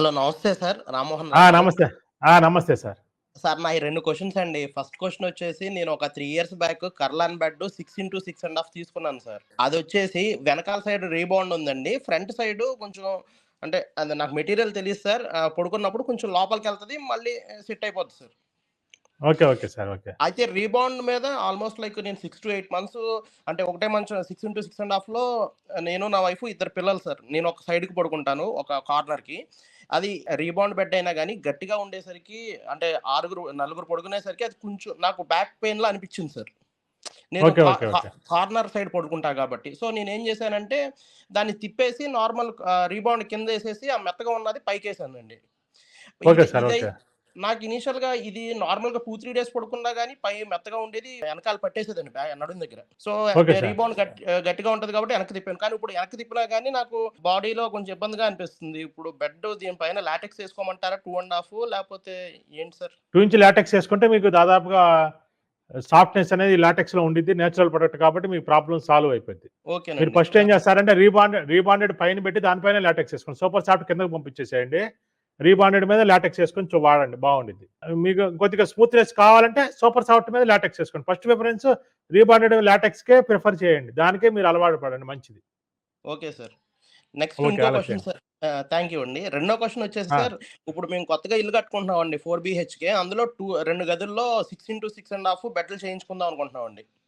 Hello నమస్తే sir Rammohan. నమస్తే. ఆ! నమస్తే సార్. సార్ నాయి 2 క్వెషన్స్ అండి. ఫస్ట్ క్వెషన్ వచ్చేసి నేను ఒక 3 years back Kurlon bed 6 6 and half తీసుకున్నాను సార్. అదొచ్చేసి వెనకాల సైడ్ రీబౌండ్ ఉందండి. ఫ్రంట్ సైడ్ కొంచెం అంటే అది నాకు మెటీరియల్ తెలీదు సార్. పడుకున్నప్పుడు కొంచెం లోపలికెళ్తది. మళ్ళీ సెట్ అయిపోద్ది sir. Okay. Okay sir. Okay. అయితే రీబౌండ్ మీద ఆల్‌మోస్ట్ లైక్ నేను 6-8 మంత్స్ అంటే ఒకటే మంచం 6 6 అండ్ హాఫ్‌లో నేను నా వైఫ్ ఇద్దరు పిల్లలు సార్. నేను ఒక సైడ్‌కి పడుకుంటాను. ఒక కార్నర్‌కి. అది రీబౌండ్ బెడ్ అయినా గానీ గట్టిగా ఉండేసరికి అంటే ఆరుగురు, నలుగురు పడుకునేసరికి అది కొంచెం నాకు బ్యాక్ పెయిన్‌లా అనిపిచ్చింది సార్. నేను. కార్నర్ సైడ్ పడుకుంటా కాబట్టి. సో నేనేం చేశానంటే దాన్ని తిప్పేసి నార్మల్ రీబౌండ్ కిందేసేసి ఆ మెత్తగా ఉన్నది పైకేసానండి. ఓకే ఇది సార్. ఇదై. నాకు ఇది నార్మల్‌గా 2, 3 డేస్ పడుకున్నా గానీ పై మెత్తగా ఉండేది. వెనకాల పట్టేసేదండి నడుం దగ్గర. సో. రీబౌండ్ గట్టిగా ఉంటది కాబట్టి వెనక్కి తిప్పాను. కానీ ఇప్పుడు వెనక్కి తిప్పినా గానీ నాకు బాడీలో కొంచెం ఇబ్బందిగా అనిపిస్తుంది. ఇప్పుడు బెడ్ దీని పైన లాటెక్స్ ఏసుకోమంటారా 2 ½ లేపోతే ఏంటి సార్? 2 ఇంచ్ లాటెక్స్ ఏసుకుంటే మీకు దాదాపుగా సాఫ్ట్‌నెస్ అనేది లాటెక్స్‌లో ఉండిద్ది. నేచురల్ ప్రొడక్ట్ కాబట్టి మీ ప్రాబ్లమ్ సాల్వ్ అయిపోద్ది. మీరు. ఫస్ట్ ఏం చేస్తారంటే రీబాండెడ్ రీబాండెడ్ పైన పెట్టి దానిపైన లాటెక్స్ ఏసుకోండి. సూపర్ సాఫ్ట్ కిందకి పంపించేసేయండి. రీబాండెడ్ మీద లాటెక్స్ ఏసుకొని చు వాడండి బావుండిద్ది. మీకు కొద్దిగా స్మూత్‌నెస్ కావాలంటే సూపర్ సాఫ్ట్ మీద లాటెక్స్ ఏసుకోండి. ఫస్ట్ ప్రిఫరెన్స్ రీబాండెడ్ లాటెక్స్‌కే ప్రిఫర్ చేయండి. దానికే మీరు అలవాటు పడండి మంచిది. Okay sir. నెక్స్ట్. ఇంకో చేయండి. సార్. థాంక్ యూ అండి. రెండో క్వెషన్ వచ్చేసి! సార్ ఇప్పుడు మేము కొత్తగా ఇల్లు కట్టుకుంటున్నామండి 4 బీహెచ్‌కే. అందులో టూ 2 గదుల్లో 6 6 అండ్ హాఫ్ బెడ్‌లు చేయించుకుందాం అనుకుంటున్నామండి. ఓకే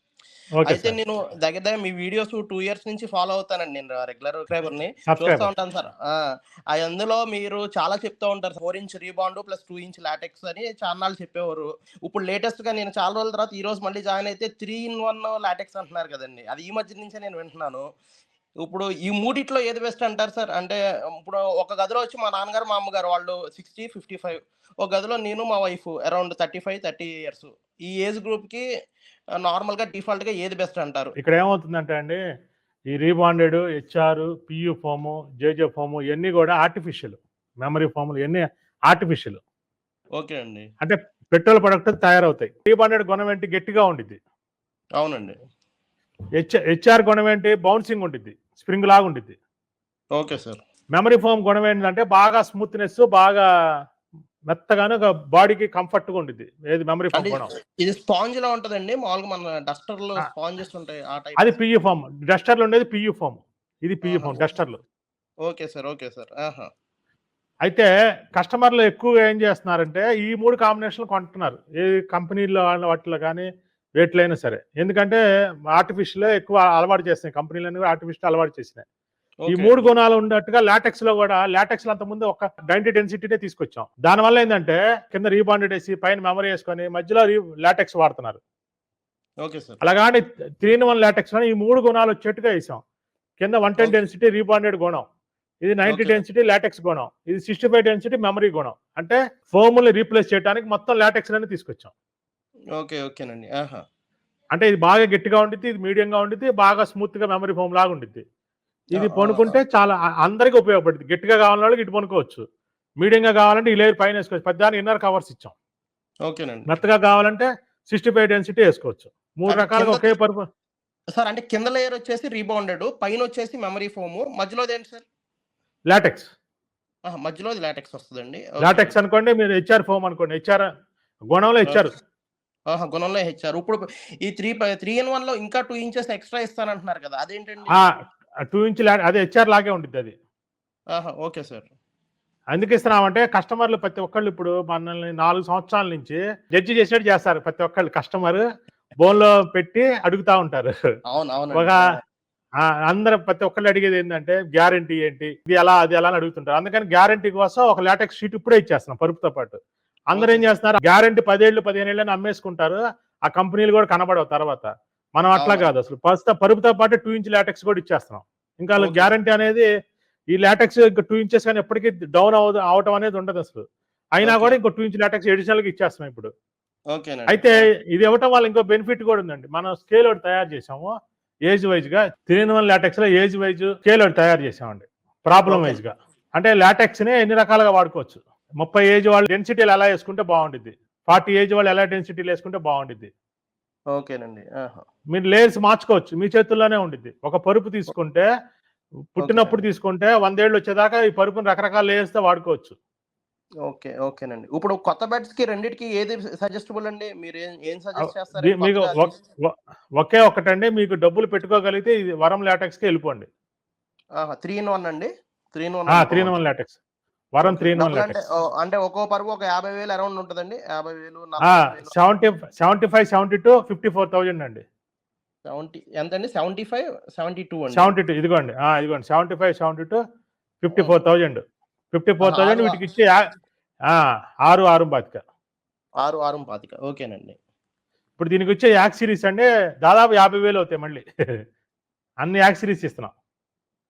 అయితే. నేను దగ్గర దగ్గర మీ వీడియోస్ 2 ఇయర్స్ నుంచి ఫాలో అవుతానండి నేను రెగ్యులర్ సబ్‌స్క్రైబర్‌ని. చూస్తా సబ్‌స్క్రైబర్. ఉంటాను సార్. అందులో మీరు చాలా చెప్తా ఉంటారు. 4 inch rebound plus 2 inch latex అని చాన్నాళ్ళు చెప్పేవారు. ఇప్పుడు లేటెస్ట్‌గా నేను చాలా రోజుల తర్వాత ఈ రోజు మళ్ళీ జాయిన్ అయితే 3 ఇన్ 1 లాటెక్స్ అంటున్నారు కదండీ! అది ఈ మధ్య నుంచే నేను వింటున్నాను. ఇప్పుడు ఈ మూడిట్లో ఏది బెస్ట్ అంటారు సార్? అంటే ఇప్పుడు ఒక గదిలో వచ్చి మా నాన్నగారు, మా అమ్మగారు వాళ్ళు 60, 55 ఒక గదిలో నేను మా వైఫ్ అరౌండ్ 35, 30 ఇయర్స్. ఈ ఏజ్ గ్రూప్‌కి ఆహ్, నార్మల్‌గా డిఫాల్ట్‌గా ఏది బెస్ట్ అంటారు? ఇక్కడ ఏమవుతుందంటే అండి, ఈ rebonded, HR, PU foam, JJ foam ఇయన్నీ గూడా ఆర్టిఫిషియల్. మెమరీ ఫోములు ఇయన్నీ ఆర్టిఫిషియల్. ఓకే అండి. అంటే పెట్రోల్ ప్రొడక్ట్ తయారవుతాయి. రీబాండెడ్ గుణం ఏంటి గట్టిగా ఉండిద్ది. అవునండి. హెచ్ హెచ్ఆర్ గుణం ఏంటి బౌన్సింగ్ ఉండిద్ది. స్ప్రింగ్ లాగా ఉండిద్ది. Okay sir. మెమరీ ఫోమ్ గుణం ఏంటంటే బాగా స్మూత్‌నెస్ బాగా మెత్తగాను ఒక బాడీకి కంఫర్ట్‌గా ఉండిద్ది. ఏది మెమరీ ఫోమ్ గుణం. ఇది స్పాంజ్‌లా ఉంటదండి? మామూలుగా మన డస్టర్‌లో ఆ! స్పాంజెస్ ఉంటాయి. ఆ టైప్ అది పియు ఫోమ్. డస్టర్‌లో ఉండేది పియు ఫోమ్. ఇది PU! Foam డస్టర్‌లు. Okay sir. Okay sir. ఆహా! అయితే కస్టమర్‌లు ఎక్కువగా ఏం చేస్తున్నారంటే ఈ 3 కాంబినేషన్‌లు కొంటున్నారు. ఏ కంపెనీల్లో వాళ్ళ వాటిలో గాని వేటిలో అయినా సరే. ఎందుకంటే ఆర్టిఫిషియలే ఎక్కువ అలవాటు చేస్తున్నాయి. కంపెనీలన్నీ కూడా ఆర్టిఫిషియల్ అలవాటు చేసినాయి. ఈ ఓకే 3 అండి. గుణాలు ఉన్నట్టుగా లాటెక్స్‌లో గూడా లాటెక్స్‌లో అంతకుముందు ఒక 90 డెన్సిటీనే తీసుకొచ్చాం. దానివల్ల ఏందంటే కింద రీబాండెడ్ ఏసి పైన మెమరీ ఏసుకొని మధ్యలో రీ లాటెక్స్ వాడుతున్నారు. అలాగాని 3 ఇన్ 1 లాటెక్స్‌లోనే ఈ 3 గుణాలు వచ్చేట్టుగా ఏసాం. కింద 110 ఓకే. డెన్సిటీ రీబాండెడ్ గుణం. ఇది 90 ఓకే సార్. డెన్సిటీ లాటెక్స్ గుణం. ఇది 65 డెన్సిటీ మెమరీ గుణం. అంటే ఫోముల్ని రీప్లేస్ చేయడానికి మొత్తం లాటెక్స్‌లోనే తీసుకొచ్చాం. ఓకే. ఓకేనండి. అంటే ఇది బాగా గట్టిగా ఉండిద్ది. ఇది మీడియంగా ఉండిద్ది. బాగా స్మూత్‌గా మెమరీ ఫోమ్ లాగా ఉండిద్ది. ఇది! పనుకుంటే! చాలా అందరికి ఉపయోగపడుద్ది. గట్టిగా కావాలన్న వాళ్ళకి ఇటు పనుకోవచ్చు. మీడియంగా కావాలంటే ఈ లేయర్ పైన ఏసుకోవచ్చు. పెద్దానికి ఇన్నర్ కవర్స్ ఇచ్చాం. ఓకేనండి. మెత్తగా కావాలంటే 65 డెన్సిటీ ఏసుకోవచ్చు. 3 అంటే రకాలుగా ఒకే పరుపు సార్ అంటే కింద లేయర్ వచ్చేసి రీబౌండెడ్. పైనొచ్చేసి మెమరీ ఫోము. మధ్యలోదేంటి సార్? లాటెక్స్. ఆహా! మధ్యలోది లాటెక్స్ వస్తదండి. లాటెక్స్ అనుకోండి మీరు హెచ్ఆర్ ఫోమ్ అనుకోండి. హెచ్ఆర్ గుణంలో. హెచ్ఆర్. ఆహా! గుణంలో హెచ్ఆర్. ఇప్పుడు ఈ 3 ప 3 ఇన్ 1లో ఇంకా 2 ఇంచెస్ ఎక్స్‌ట్రా ఇస్తానంటున్నారు కదా! అదేంటండి? 2 ఇంచ్ లా అదే హెచ్ఆర్ లాగే ఉండిద్దది. ఆహా! Okay sir. ఎందుకు ఇస్తున్నామంటే కస్టమర్‌లు ప్రతి ఒక్కళ్ళు ఇప్పుడు మనల్ని 4 సంవత్సరాల నుంచి జడ్జ్ చేసినట్టు చేస్తారు. ప్రతి ఒక్కళ్ళు కస్టమర్ బోన్‌లో పెట్టి అడుగుతా ఉంటారు. ఒక! అందరూ ప్రతి ఒక్కళ్ళు అడిగేది ఏందంటే గ్యారంటీ ఏంటి? ఇది ఎలా? అది ఎలా? అని అడుగుతుంటారు. అందుకని గ్యారంటీ కోసం ఒక లాటెక్స్ షీట్ ఇప్పుడే ఇచ్చేస్తున్నాం పరుపుతో పాటు. అందరూ ఏం. చేస్తున్నారు గ్యారంటీ 10 ఏళ్ళు, 15 ఏళ్ళని అమ్మేసుకుంటారు. ఆ కంపెనీలు కూడా కనబడవు తర్వాత. మనం అట్లా. కాదు అసలు. ప్రస్తుతం పరుపుతో పాటు 2 ఇంచ్ లాటెక్స్ కూడా ఇచ్చేస్తున్నాం. ఇంకా. గ్యారంటీ అనేది ఈ లాటెక్స్ ఇంక 2 ఇంచెస్ గాని ఎప్పటికి డౌన్ అవ్వదు అవ్వటం అనేది ఉండదసలు. అయినా ఓకే. కూడా ఇంకో 2 ఇంచ్ లాటెక్స్ అడిషనల్‌గా ఇచ్చేస్తున్నాం ఇప్పుడు. అయితే! ఇది ఇవ్వటం వల్ల ఇంకో బెనిఫిట్ కూడా ఉందండి. మనం స్కేల్ ఒకటి తయారు చేసాము. ఏజ్ వైస్‌గా 3 ఇన్ 1 లాటెక్స్‌లో ఏజ్ వైస్ స్కేల్ ఒకటి తయారు చేసామండి. Problem okay. వైస్‌గా. అంటే లాటెక్స్‌ని ఎన్ని రకాలుగా వాడుకోవచ్చు. 30 ఏజ్ వాళ్ళు డెన్సిటీలు ఎలా ఏసుకుంటే బావుండిద్ది. 40 ఏజ్ వాళ్ళు ఎలా డెన్సిటీలు ఏసుకుంటే బావుండిద్ది. ఓకేనండి. మీరు లేయర్స్ మార్చుకోవచ్చు. మీ చేతుల్లోనే ఉండిద్ది. ఒక పరుపు తీసుకుంటే పుట్టినప్పుడు తీసుకుంటే వందేళ్ళు వచ్చేదాకా ఈ పరుపుని రకరకాల లేయర్స్తో వాడుకోవచ్చు. ఓకే. ఓకేనండి. ఇప్పుడు కొత్త బెడ్స్కి రెండిటికి ఏది సజెస్టబుల్ అండి? మీరు ఏం ఏం సజెస్ట్ చేస్తారు? మీకు ఒకే ఒకటండి మీకు డబ్బులు పెట్టుకోగలిగితే ఇది వరం లాటెక్స్కి వెళ్ళిపోండి. త్రీ ఇన్ వన్ అండి? Three in one three in one latex. వరం త్రీ అంటే ఒక్కో పరుపు ఒక యాభై వేలు అరౌండ్ ఉంటుందండి. యాభై వేలు seventy seventy five seventy two fifty four thousand అండి. సెవెంటీ ఎంత అండి సెవెంటీ ఫైవ్ సెవెంటీ టూ అండి. సెవెంటీ టూ ఇదిగోండి. ఇదిగోండి. Seventy five seventy two fifty four thousand. Fifty four thousand వీటికి ఇచ్చి ఆరు. ఆరు బాతిక. ఆరు ఆరు పాతిక ఓకేనండి. ఇప్పుడు దీనికి వచ్చే యాక్ సిరీస్ అంటే దాదాపు యాభై వేలు అవుతాయి మళ్ళీ. అన్ని యాక్ సిరీస్ ఇస్తున్నాం.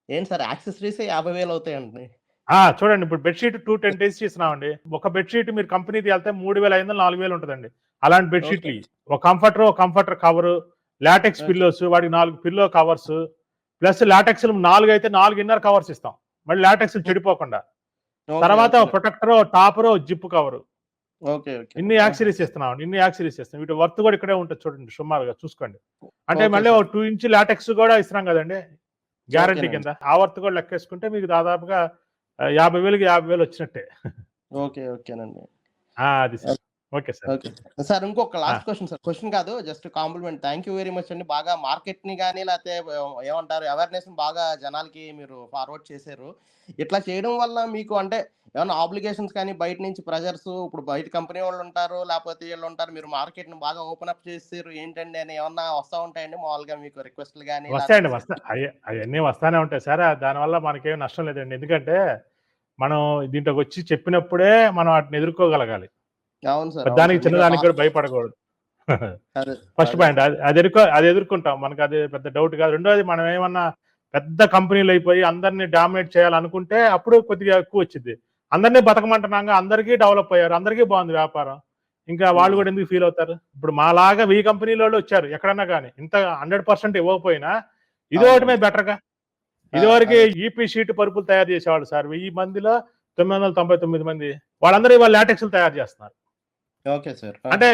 ఏం సార్ యాక్సెసరీస్ యాభై వేలు అవుతాయండి? చూడండి ఇప్పుడు బెడ్షీట్ టూ టెన్ డేస్ ఇస్తున్నామండి ఒక బెడ్షీట్ మీరు కంపెనీది వెళ్తే మూడు వేల ఐదు వందలు నాలుగు వేలు ఉంటుందండి. అలాంటి బెడ్షీట్లు. ఒక కంఫర్టర్ ఒక కంఫర్టర్ కవర్ లాటెక్స్. పిల్లోస్ వాడికి నాలుగు పిల్లో కవర్స్ ప్లస్ లాటెక్స్ నాలుగు అయితే నాలుగు ఇన్నర్ కవర్స్ ఇస్తాం. మళ్ళీ లాటెక్స్ చెడిపోకుండా. తర్వాత ప్రొటెక్టర్ టాపర్ జిప్ కవర్. ఇన్ని యాక్ సిరీస్ ఇస్తున్నాం ఇన్ని యాక్ సిరీస్ ఇస్తాం వీటి వర్త్ కూడా ఇక్కడే ఉంటుంది చూడండి సుమారుగా చూసుకోండి. అంటే మళ్ళీ. ఒక టూ ఇంచ్ లాటెక్స్ కూడా ఇస్తున్నాం కదండి గ్యారంటీ కింద. ఆ వర్త్ కూడా లెక్కేసుకుంటే మీకు దాదాపుగా యాభై వేలకి యాభై వేలు వచ్చినట్టే. ఓకే ఓకేనండి. అది sir. Okay sir. Okay. Sir ఇంకొక లాస్ట్ క్వశ్చన్ సార్ క్వశ్చన్ కాదు just compliment thank you very much అండి. బాగా మార్కెట్ని కానీ లేకపోతే ఏమంటారు అవేర్నెస్ బాగా జనాలకి మీరు ఫార్వర్డ్ చేశారు. ఇట్లా చేయడం వల్ల మీకు అంటే ఏమైనా ఆబ్లిగేషన్స్ కానీ బయట నుంచి ప్రెజర్స్ ఇప్పుడు బయట కంపెనీ వాళ్ళు ఉంటారు లేకపోతే వీళ్ళు ఉంటారు మీరు మార్కెట్ని బాగా ఓపెన్ అప్ చేసారు ఏంటండి అని ఏమన్నా వస్తా ఉంటాయండి? మామూలుగా మీకు రిక్వెస్ట్లు కానీ వస్తాయండి వస్తా అవన్నీ వస్తానే ఉంటాయి సార్. దానివల్ల మనకేం నష్టం లేదండి. ఎందుకంటే మనం దీంట్లోకి వచ్చి చెప్పినప్పుడే మనం వాటిని ఎదుర్కోగలగాలి. దానికి చిన్నదానికి కూడా భయపడకూడదు. ఫస్ట్ పాయింట్ అది. అది ఎదుర్కో అది ఎదుర్కొంటాం. మనకు అది పెద్ద డౌట్ కాదు. రెండోది మనం ఏమన్నా పెద్ద కంపెనీలు అయిపోయి అందరినీ డామినేట్ చేయాలనుకుంటే అప్పుడు కొద్దిగా ఎక్కువ వచ్చింది అందరినీ బతకమంటున్నాగా అందరికీ డెవలప్ అయ్యారు అందరికీ బాగుంది వ్యాపారం. ఇంకా వాళ్ళు కూడా ఎందుకు ఫీల్ అవుతారు? ఇప్పుడు మాలాగా వెయ్యి కంపెనీల వాళ్ళు వచ్చారు ఎక్కడన్నా కానీ ఇంత హండ్రెడ్ పర్సెంట్ ఇవ్వకపోయినా ఇది ఒకటి బెటర్గా ఇదివరకు ఈపీ షీట్ పరుపులు తయారు చేసేవాళ్ళు సార్. వెయ్యి మందిలో తొమ్మిది వందల తొంభై తొమ్మిది మంది. వాళ్ళందరూ ఇవాళ లాటెక్స్లు తయారు చేస్తున్నారు. Okay sir. అంటే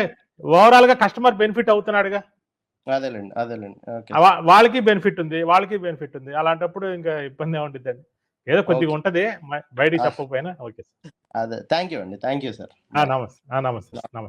ఓవరాల్గా కస్టమర్ బెనిఫిట్ అవుతున్నాడుగా? అదేలేండి అదేలేండి. వాళ్ళకి బెనిఫిట్ ఉంది వాళ్ళకి బెనిఫిట్ ఉంది. అలాంటప్పుడు ఇంకా ఇబ్బంది ఉంటుందండి ఏదో కొద్దిగా. ఉంటది బయటికి. చెప్పకపోయినా ఓకే అదే థ్యాంక్ యూ అండి థ్యాంక్ యూ సార్ నమస్తే నమస్తే నమస్తే.